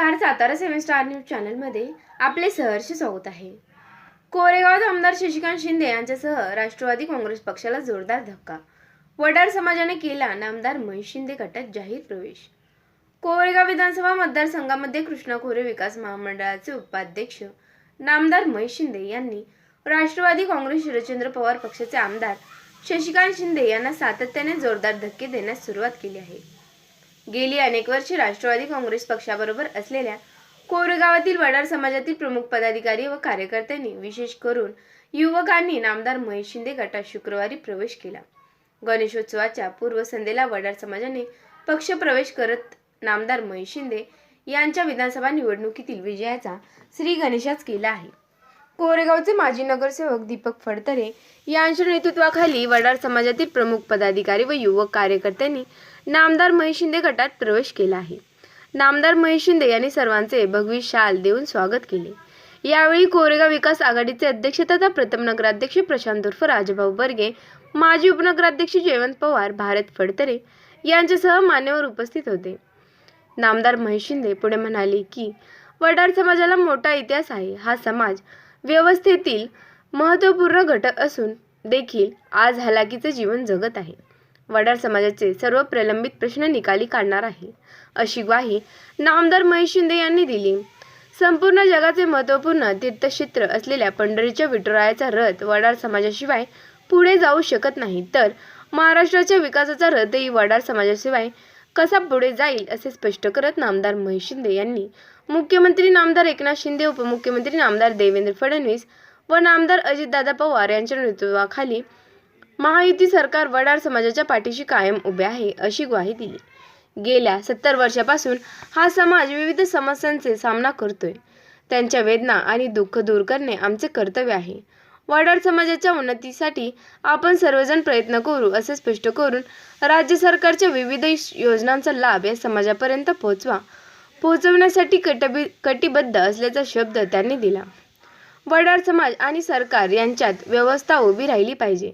नमस्कार सातारा सेवन star news चॅनलमध्ये आपले सहर्ष स्वागत आहे. कोरेगावात आमदार शशिकांत शिंदे यांच्यासह राष्ट्रवादी काँग्रेस पक्षाला जोरदार धक्का. वडार समाजाने केला नामदार महेश शिंदे गटात जाहीर प्रवेश. कोरेगाव विधानसभा मतदारसंघामध्ये कृष्णा खोरे विकास महामंडळाचे उपाध्यक्ष नामदार महेश शिंदे यांनी राष्ट्रवादी काँग्रेस शरदचंद्र पवार पक्षाचे आमदार शशिकांत शिंदे यांना सातत्याने जोरदार धक्के देण्यास सुरुवात केली आहे. गेली अनेक वर्षे राष्ट्रवादी काँग्रेस पक्षाबरोबर असलेल्या कोरेगावातील वडार समाजातील प्रमुख पदाधिकारी व कार्यकर्त्यांनी विशेष करून युवकांनी नामदार महेश शिंदे गटात शुक्रवारी प्रवेश केला. गणेशोत्सवाच्या पूर्वसंध्येला वडार समाजाने पक्ष प्रवेश करत नामदार महेश शिंदे यांच्या विधानसभा निवडणुकीतील विजयाचा श्री गणेशाच केला आहे. कोरेगावचे माजी नगरसेवक दीपक फडतरे यांच्या नेतृत्वाखाली वडार समाजातील प्रमुख पदाधिकारी व युवक कार्यकर्त्यांनी नामदार महेश शिंदे गटात प्रवेश केला आहे. नामदार महेश शिंदे यांनी सर्वांचे भगवी शाल देऊन स्वागत केले. यावेळी कोरेगाव विकास आघाडीचे अध्यक्ष तथा प्रथम नगराध्यक्ष प्रशांत उर्फ राजभाऊ बर्गे माजी उपनगराध्यक्ष जयवंत पवार भारत फडतरे यांच्यासह मान्यवर उपस्थित होते. नामदार महेश शिंदे पुढे म्हणाले की वडार समाजाला मोठा इतिहास आहे. हा समाज व्यवस्थेतील महत्त्वपूर्ण घटक असून देखील आज हलाकीचे जीवन जगत आहे. वडार समाजाचे सर्व प्रलंबित प्रश्न निकाली काढणार आहे. अशी ग्वाही नामदार महेश शिंदे यांनी दिली. संपूर्ण जगाचे महत्त्वपूर्ण तीर्थक्षेत्र असलेल्या पंढरीच्या विठुरायाचा रथ वडार समाजाशिवाय पुढे जाऊ शकत नाही. तर महाराष्ट्राच्या विकासाचा रथही वडार समाजाशिवाय कसा पुढे जाईल असे स्पष्ट करत नामदार महेश शिंदे यांनी मुख्यमंत्री नामदार एकनाथ शिंदे उपमुख्यमंत्री नामदार देवेंद्र फडणवीस व नामदार अजितदादा पवार यांच्या नेतृत्वाखाली महायुती सरकार वडार समाजाच्या पाठीशी कायम उभे आहे अशी ग्वाही दिली. गेल्या सत्तर वर्षापासून हा समाज विविध समस्यांचे सामना करतोय. त्यांच्या वेदना आणि दुःख दूर करणे आमचे कर्तव्य आहे. वडार समाजाच्या उन्नतीसाठी आपण सर्वजण प्रयत्न करू असे स्पष्ट करून राज्य सरकारच्या विविध योजनांचा लाभ या समाजापर्यंत पोहोचवा. पोहोचवण्यासाठी कटबी कटिबद्ध असल्याचा शब्द त्यांनी दिला. वडार समाज आणि सरकार यांच्यात व्यवस्था उभी राहिली पाहिजे.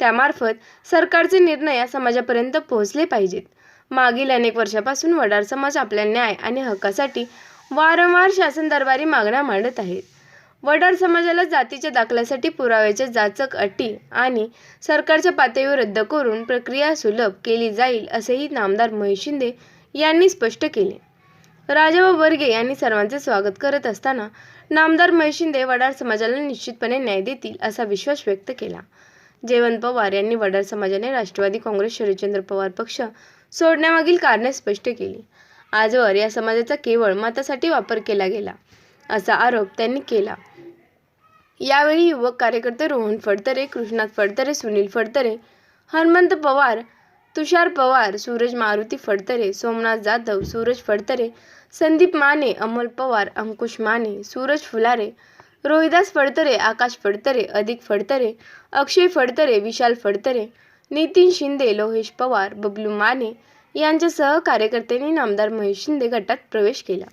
त्यामार्फत सरकारचे निर्णय या समाजापर्यंत पोहोचले पाहिजेत. मागील अनेक वर्षापासून वडार समाज आपल्या न्याय आणि हक्कासाठी वारंवार शासन दरबारी मागण्या मांडत आहेत. वडार समाजाला जातीच्या दाखल्यासाठी पुराव्याच्या जाचक अटी आणि सरकारच्या पातळीवर रद्द करून प्रक्रिया सुलभ केली जाईल असेही नामदार महेश शिंदे यांनी स्पष्ट केले. राजाभाऊ बर्गे यांनी सर्वांचे स्वागत करत असताना नामदार महेश शिंदे वडार समाजाला निश्चितपणे न्याय देतील असा विश्वास व्यक्त केला. जयवंत पवार यांनी वडार समाजाने राष्ट्रवादी काँग्रेस शरदचंद्र पवार पक्ष सोडण्यामागील कारणे स्पष्ट केली. आजवर या समाजाचा केवळ मतासाठी वापर केला गेला. असा आरोप त्यांनी केला. यावेळी युवक कार्यकर्ते रोहन फडतरे कृष्णात फडतरे सुनील फडतरे हनुमंत पवार तुषार पवार सूरज मारुती फडतरे सोमनाथ जाधव सूरज फडतरे संदीप माने अमोल पवार अंकुश माने सूरज फुलारे रोहिदास फडतरे आकाश फडतरे अधिक फडतरे अक्षय फडतरे विशाल फडतरे नितीन शिंदे लोहेश पवार बबलू माने यांच्यासह कार्यकर्त्यांनी नामदार महेश शिंदे गटात प्रवेश केला.